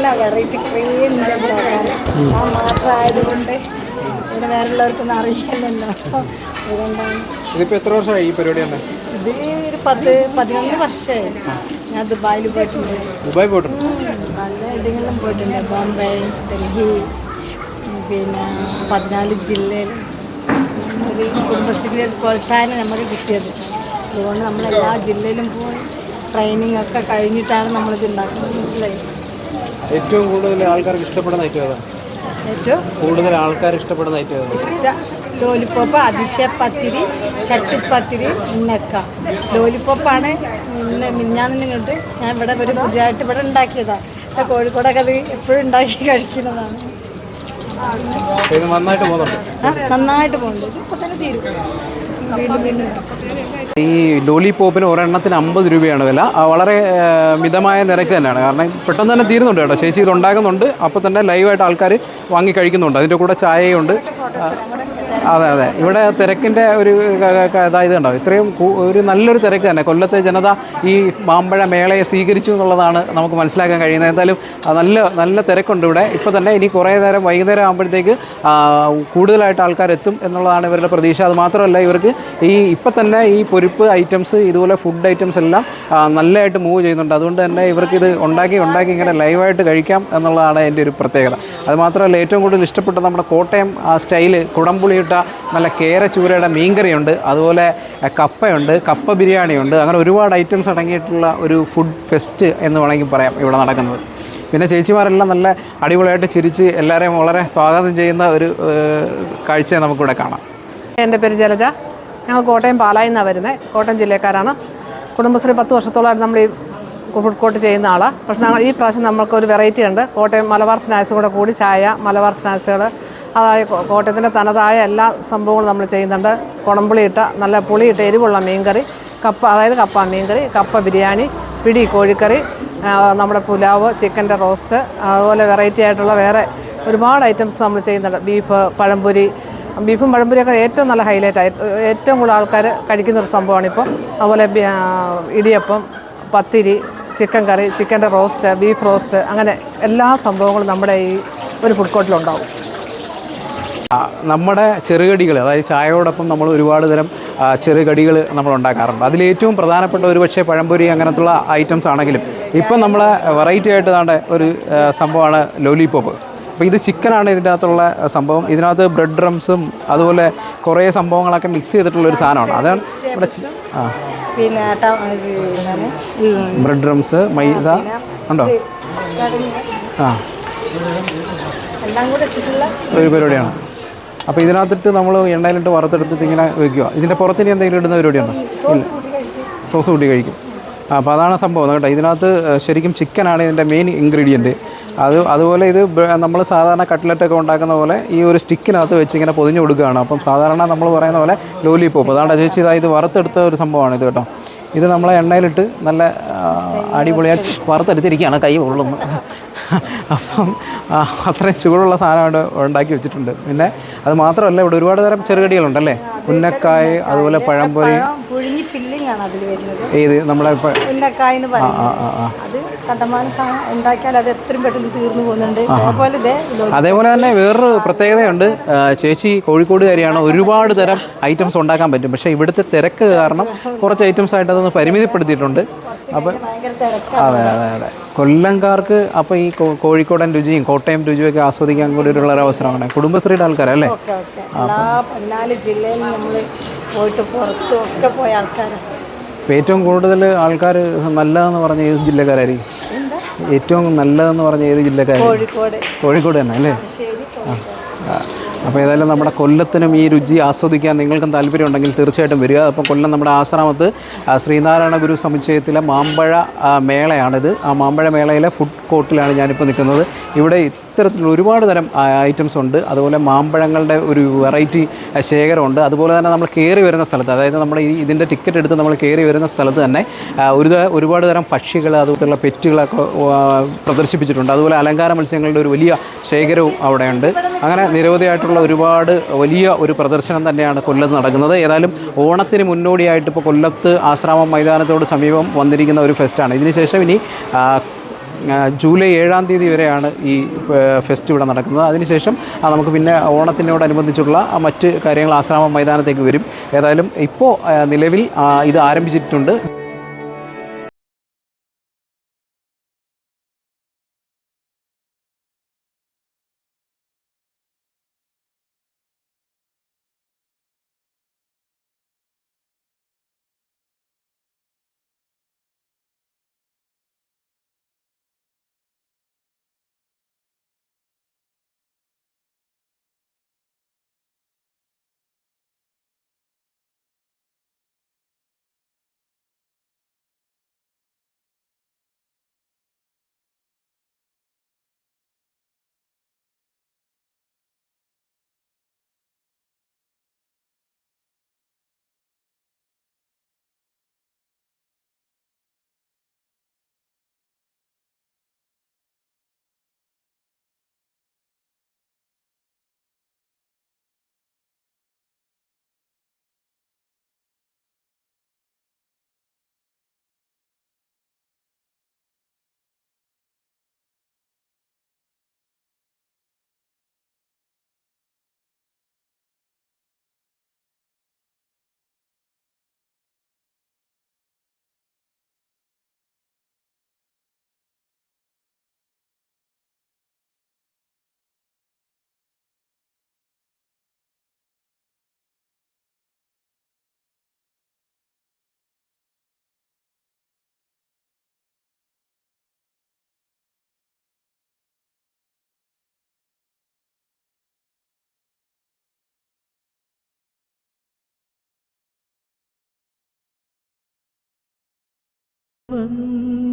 നല്ല variety cream ഉണ്ട് ആ മാത്രമായതുകൊണ്ട് ഇവിടെ വേറെ ഉള്ളവർക്കൊന്നും അറിയില്ലല്ലോ. അതുകൊണ്ടാണ്. ഇതിപ്പോൾ എത്ര വർഷമായി ഈ പരിപാടി തന്നെ? ഇത് ഒരു പത്ത് പതിനൊന്ന് വർഷമായി ഞാൻ ദുബായിൽ പോയിട്ടുണ്ട്. ദുബായ് പോയിട്ടുണ്ട്? പല ഇടങ്ങളിലും പോയിട്ടുണ്ട്. ബോംബെ ഡൽഹി പിന്നെ പതിനാല് ജില്ലയിൽ. ഒരു കുടുംബശ്രീ പ്രോത്സാഹനം നമുക്ക് കിട്ടിയത്. അതുകൊണ്ട് നമ്മൾ എല്ലാ ജില്ലയിലും പോയി ട്രെയിനിങ് ഒക്കെ കഴിഞ്ഞിട്ടാണ് നമ്മളിത് ഉണ്ടാക്കുന്നത്. മനസ്സിലായി? ഏറ്റവും കൂടുതൽ ആൾക്കാർക്ക് ഇഷ്ടപ്പെടുന്ന ഐറ്റം ഏതാണ്? ഏറ്റവും കൂടുതൽ ആൾക്കാർ ഇഷ്ടപ്പെടുന്ന ഐറ്റം ഏതാണ്? ഇഷ്ട ലോലിപ്പോപ്പ് അതിശയപ്പത്തിരി ചട്ടിപ്പത്തിരി ഉണ്ണക്ക ലോലിപ്പോപ്പാണ് ഇന്ന് ഇങ്ങോട്ട് ഞാൻ ഇവിടെ ഒരു പുതിയതായിട്ട് ഇവിടെ ഉണ്ടാക്കിയതാണ് കോഴിക്കോടൊക്കെ അത് എപ്പോഴും ഉണ്ടാക്കി കഴിക്കുന്നതാണ്. ഇത് നന്നായിട്ട് പോകുന്നുണ്ട്? ആ, നന്നായിട്ട് പോകുന്നുണ്ട്. ഇത് തന്നെ തീരും. ഈ ലോലിപോപ്പിന് ഒരെണ്ണത്തിന് അമ്പത് രൂപയാണ് വില. വളരെ മിതമായ നിരക്ക് തന്നെയാണ്. കാരണം പെട്ടെന്ന് തന്നെ തീരുന്നുണ്ട് കേട്ടോ. ചേച്ചി ഇത് ഉണ്ടാക്കുന്നുണ്ട് അപ്പോൾ തന്നെ ലൈവായിട്ട് ആൾക്കാർ വാങ്ങി കഴിക്കുന്നുണ്ട്. അതിന്റെ കൂടെ ചായയുണ്ട്. അതെ അതെ. ഇവിടെ തിരക്കിന്റെ ഒരു ഇതായത് കണ്ടോ? ഇത്രയും ഒരു നല്ലൊരു തിരക്ക് തന്നെ. കൊല്ലത്തെ ജനത ഈ മാമ്പഴ മേളയെ സ്വീകരിച്ചു എന്നുള്ളതാണ് നമുക്ക് മനസ്സിലാക്കാൻ കഴിയുന്നത്. എന്തായാലും നല്ല നല്ല തിരക്കുണ്ട് ഇവിടെ. ഇപ്പോൾ തന്നെ ഇനി കുറേ നേരം വൈകുന്നേരം ആകുമ്പോഴത്തേക്ക് കൂടുതലായിട്ട് ആൾക്കാർ എത്തും എന്നുള്ളതാണ് ഇവരുടെ പ്രതീക്ഷ. അത് മാത്രമല്ല ഇവർക്ക് ഈ ഇപ്പം തന്നെ ഈ പൊരിപ്പ് ഐറ്റംസ് ഇതുപോലെ ഫുഡ് ഐറ്റംസ് എല്ലാം നല്ലതായിട്ട് മൂവ് ചെയ്യുന്നുണ്ട്. അതുകൊണ്ട് തന്നെ ഇവർക്ക് ഇത് ഉണ്ടാക്കി ഉണ്ടാക്കി ഇങ്ങനെ ലൈവായിട്ട് കഴിക്കാം എന്നുള്ളതാണ് എന്റെ ഒരു പ്രത്യേകത. അത് മാത്രമല്ല ഏറ്റവും കൂടുതൽ ഇഷ്ടപ്പെട്ട നമ്മുടെ കോട്ടയം സ്റ്റൈൽ കുടംപുളിയിട്ട നല്ല കേര ചൂരയുടെ മീൻകറിയുണ്ട് അതുപോലെ കപ്പയുണ്ട് കപ്പ ബിരിയാണിയുണ്ട് അങ്ങനെ ഒരുപാട് ഐറ്റംസ് അടങ്ങിയിട്ടുള്ള ഒരു ഫുഡ് ഫെസ്റ്റ് എന്ന് വേണമെങ്കിൽ പറയാം ഇവിടെ നടക്കുന്നത്. പിന്നെ ചേച്ചിമാരെല്ലാം നല്ല അടിപൊളിയായിട്ട് ചിരിച്ച് എല്ലാവരെയും വളരെ സ്വാഗതം ചെയ്യുന്ന ഒരു കാഴ്ച നമുക്കിവിടെ കാണാം. എന്റെ പേര് ജലജ. ഞങ്ങൾ കോട്ടയം പാലായിൽ നിന്നാണ് വരുന്നത്. കോട്ടയം ജില്ലക്കാരാണ്. കുടുംബശ്രീ പത്ത് വർഷത്തോളമായിട്ട് നമ്മൾ ഈ ഫുഡ് കോർട്ട് ചെയ്യുന്ന ആളാണ് പക്ഷേ ഞങ്ങൾ ഈ പ്രാവശ്യം നമ്മൾക്ക് ഒരു വെറൈറ്റി ഉണ്ട്. കോട്ടയം മലബാർ സ്നാക്സ് കൂടെ കൂടി ചായ മലബാർ സ്നാക്സുകൾ അതായത് കോട്ടയത്തിന്റെ തനതായ എല്ലാ സംഭവങ്ങളും നമ്മൾ ചെയ്യുന്നുണ്ട്. കുടംപുളിയിട്ട നല്ല പുളിയിട്ട എരിവുള്ള മീൻകറി കപ്പ അതായത് കപ്പ മീൻകറി കപ്പ ബിരിയാണി പിടി കോഴിക്കറി നമ്മുടെ പുലാവ് ചിക്കന്റെ റോസ്റ്റ് അതുപോലെ വെറൈറ്റി ആയിട്ടുള്ള വേറെ ഒരുപാട് ഐറ്റംസ് നമ്മൾ ചെയ്യുന്നുണ്ട്. ബീഫ് പഴംപൊരി ബീഫും പഴംപൊരിയൊക്കെ ഏറ്റവും നല്ല ഹൈലൈറ്റ് ആയി. ഏറ്റവും കൂടുതൽ ആൾക്കാർ കഴിക്കുന്ന ഒരു സംഭവമാണ് ഇപ്പോൾ. അതുപോലെ ഇടിയപ്പം പത്തിരി ചിക്കൻ കറി ചിക്കന്റെ റോസ്റ്റ് ബീഫ് റോസ്റ്റ് അങ്ങനെ എല്ലാ സംഭവങ്ങളും നമ്മുടെ ഈ ഒരു ഫുഡ് കോർട്ടിലുണ്ടാവും നമ്മുടെ ചെറുകടികൾ അതായത് ചായയോടൊപ്പം നമ്മൾ ഒരുപാട് തരം ചെറുകടികൾ നമ്മൾ ഉണ്ടാക്കാറുണ്ട്. അതിലേറ്റവും പ്രധാനപ്പെട്ട ഒരു പക്ഷേ പഴംപൊരി അങ്ങനത്തുള്ള ഐറ്റംസ് ആണെങ്കിലും ഇപ്പം നമ്മൾ വെറൈറ്റി ആയിട്ട് താണ്ട ഒരു സംഭവമാണ് ലോലിപോപ്പ് അപ്പോൾ ഇത് ചിക്കനാണ് ഇതിന്റെ അകത്തുള്ള സംഭവം. ഇതിനകത്ത് ബ്രെഡ് ഡ്രംസും അതുപോലെ കുറേ സംഭവങ്ങളൊക്കെ മിക്സ് ചെയ്തിട്ടുള്ള ഒരു സാധനമാണ്. അതാണ് ഇവിടെ ആ. ബ്രെഡ് ഡ്രംസ് മൈദ ഉണ്ടോ? ആ. ഒരു പരിപാടിയാണ്. അപ്പോൾ ഇതിനകത്തിട്ട് നമ്മൾ എണ്ണയിലിട്ട് വറുത്തെടുത്തിട്ട് ഇങ്ങനെ വെക്കുക. ഇതിന്റെ പുറത്തിന് എന്തെങ്കിലും ഇടുന്ന പരിപാടിയുണ്ടോ? ഇല്ല. സോസ് കൂട്ടി കഴിക്കും. അപ്പോൾ അതാണ് സംഭവം. കേട്ടോ ഇതിനകത്ത് ശരിക്കും ചിക്കനാണ് ഇതിന്റെ മെയിൻ ഇൻഗ്രീഡിയന്റ് അത് അതുപോലെ ഇത് നമ്മൾ സാധാരണ കട്ട്ലറ്റൊക്കെ ഉണ്ടാക്കുന്ന പോലെ ഈ ഒരു സ്റ്റിക്കിനകത്ത് വെച്ച് ഇങ്ങനെ പൊതിഞ്ഞ് കൊടുക്കുകയാണ്. അപ്പം സാധാരണ നമ്മൾ പറയുന്ന പോലെ ലോലി പോപ്പ് അതാണ് ചേച്ചി ഇതാ ഇത് വറുത്തെടുത്ത ഒരു സംഭവമാണ് ഇത് കേട്ടോ. ഇത് നമ്മളെ എണ്ണയിലിട്ട് നല്ല അടിപൊളിയായി വറുത്തെടുത്തിരിക്കുകയാണ്. കൈ കൊള്ളുന്നു അപ്പം അത്രയും ചൂടുള്ള സാധനം ഉണ്ടാക്കി വെച്ചിട്ടുണ്ട്. പിന്നെ അത് മാത്രമല്ല ഇവിടെ ഒരുപാട് തരം ചെറുകടികളുണ്ടല്ലേ? ഉന്നക്കായ് അതുപോലെ പഴംപൊരി. ഏത് നമ്മളെ ഉന്നക്കായ് എന്ന് പറയുന്നത്. ഉണ്ടാക്കിയാൽ അത് എത്രയും പെട്ടെന്ന് തീർന്നു പോകുന്നുണ്ട്. അതേപോലെ തന്നെ വേറൊരു പ്രത്യേകതയുണ്ട്. ചേച്ചി കോഴിക്കോടുകാരിയാണ് ഒരുപാട് തരം ഐറ്റംസ് ഉണ്ടാക്കാൻ പറ്റും. പക്ഷേ ഇവിടുത്തെ തിരക്ക് കാരണം കുറച്ച് ഐറ്റംസ് ആയിട്ട് അതൊന്ന് പരിമിതിപ്പെടുത്തിയിട്ടുണ്ട്. തിരക്കാണ് അതെ അതെ അതെ. കൊല്ലംകാർക്ക് അപ്പോൾ ഈ കോഴിക്കോടൻ രുചിയും കോട്ടയം രുചിയൊക്കെ ആസ്വദിക്കാൻ കൂടി ഉള്ള ഒരു അവസരമാണ്. കുടുംബശ്രീയുടെ ആൾക്കാരല്ലേ പതിനാല് ജില്ലയിൽ നമ്മൾ പോയിട്ട് പുറത്തും പോയ ആൾക്കാരാണ് ഏറ്റവും കൂടുതൽ ആൾക്കാർ നല്ലതെന്ന് പറഞ്ഞ ഏത് ജില്ലക്കാരായിരിക്കും? ഏറ്റവും നല്ലതെന്ന് പറഞ്ഞ ഏത് ജില്ലക്കാരായിരിക്കും? കോഴിക്കോട്. കോഴിക്കോട് തന്നെ അല്ലേ? ശരി അപ്പോൾ ഏതായാലും നമ്മുടെ കൊല്ലത്തിനും ഈ രുചി ആസ്വദിക്കാൻ നിങ്ങൾക്കും താല്പര്യമുണ്ടെങ്കിൽ തീർച്ചയായിട്ടും വരിക. അപ്പം കൊല്ലം നമ്മുടെ ആശ്രമത്ത് ശ്രീനാരായണ ഗുരു സമുച്ചയത്തിലെ മാമ്പഴ മേളയാണിത്. ആ മാമ്പഴ മേളയിലെ ഫുഡ് കോർട്ടിലാണ് ഞാനിപ്പോൾ നിൽക്കുന്നത്. ഇവിടെ ഇത്തരത്തിലുള്ള ഒരുപാട് തരം ഐറ്റംസ് ഉണ്ട്. അതുപോലെ മാമ്പഴങ്ങളുടെ ഒരു വെറൈറ്റി ശേഖരമുണ്ട്. അതുപോലെ തന്നെ നമ്മൾ കയറി വരുന്ന സ്ഥലത്ത് അതായത് നമ്മൾ ഈ ഇതിന്റെ ടിക്കറ്റ് എടുത്ത് നമ്മൾ കയറി വരുന്ന സ്ഥലത്ത് തന്നെ ഒരു ഒരുപാട് തരം പക്ഷികൾ അതുപോലുള്ള പെറ്റുകളൊക്കെ പ്രദർശിപ്പിച്ചിട്ടുണ്ട്. അതുപോലെ അലങ്കാര മത്സ്യങ്ങളുടെ ഒരു വലിയ ശേഖരവും അവിടെയുണ്ട്. അങ്ങനെ നിരവധിയായിട്ടുള്ള ഒരുപാട് വലിയ ഒരു പ്രദർശനം തന്നെയാണ് കൊല്ലത്ത് നടക്കുന്നത്. ഏതായാലും ഓണത്തിന് മുന്നോടിയായിട്ട് ഇപ്പോൾ കൊല്ലത്ത് ആശ്രാമം മൈതാനത്തോട് സമീപം വന്നിരിക്കുന്ന ഒരു ഫെസ്റ്റാണ് ഇതിനുശേഷം ഇനി ജൂലൈ ഏഴാം തീയതി വരെയാണ് ഈ ഫെസ്റ്റ് ഇവിടെ നടക്കുന്നത്. അതിനുശേഷം നമുക്ക് പിന്നെ ഓണത്തിനോടനുബന്ധിച്ചുള്ള മറ്റ് കാര്യങ്ങൾ ആശ്രാമം മൈതാനത്തേക്ക് വരും. ഏതായാലും ഇപ്പോൾ നിലവിൽ ഇത് ആരംഭിച്ചിട്ടുണ്ട്. vâng.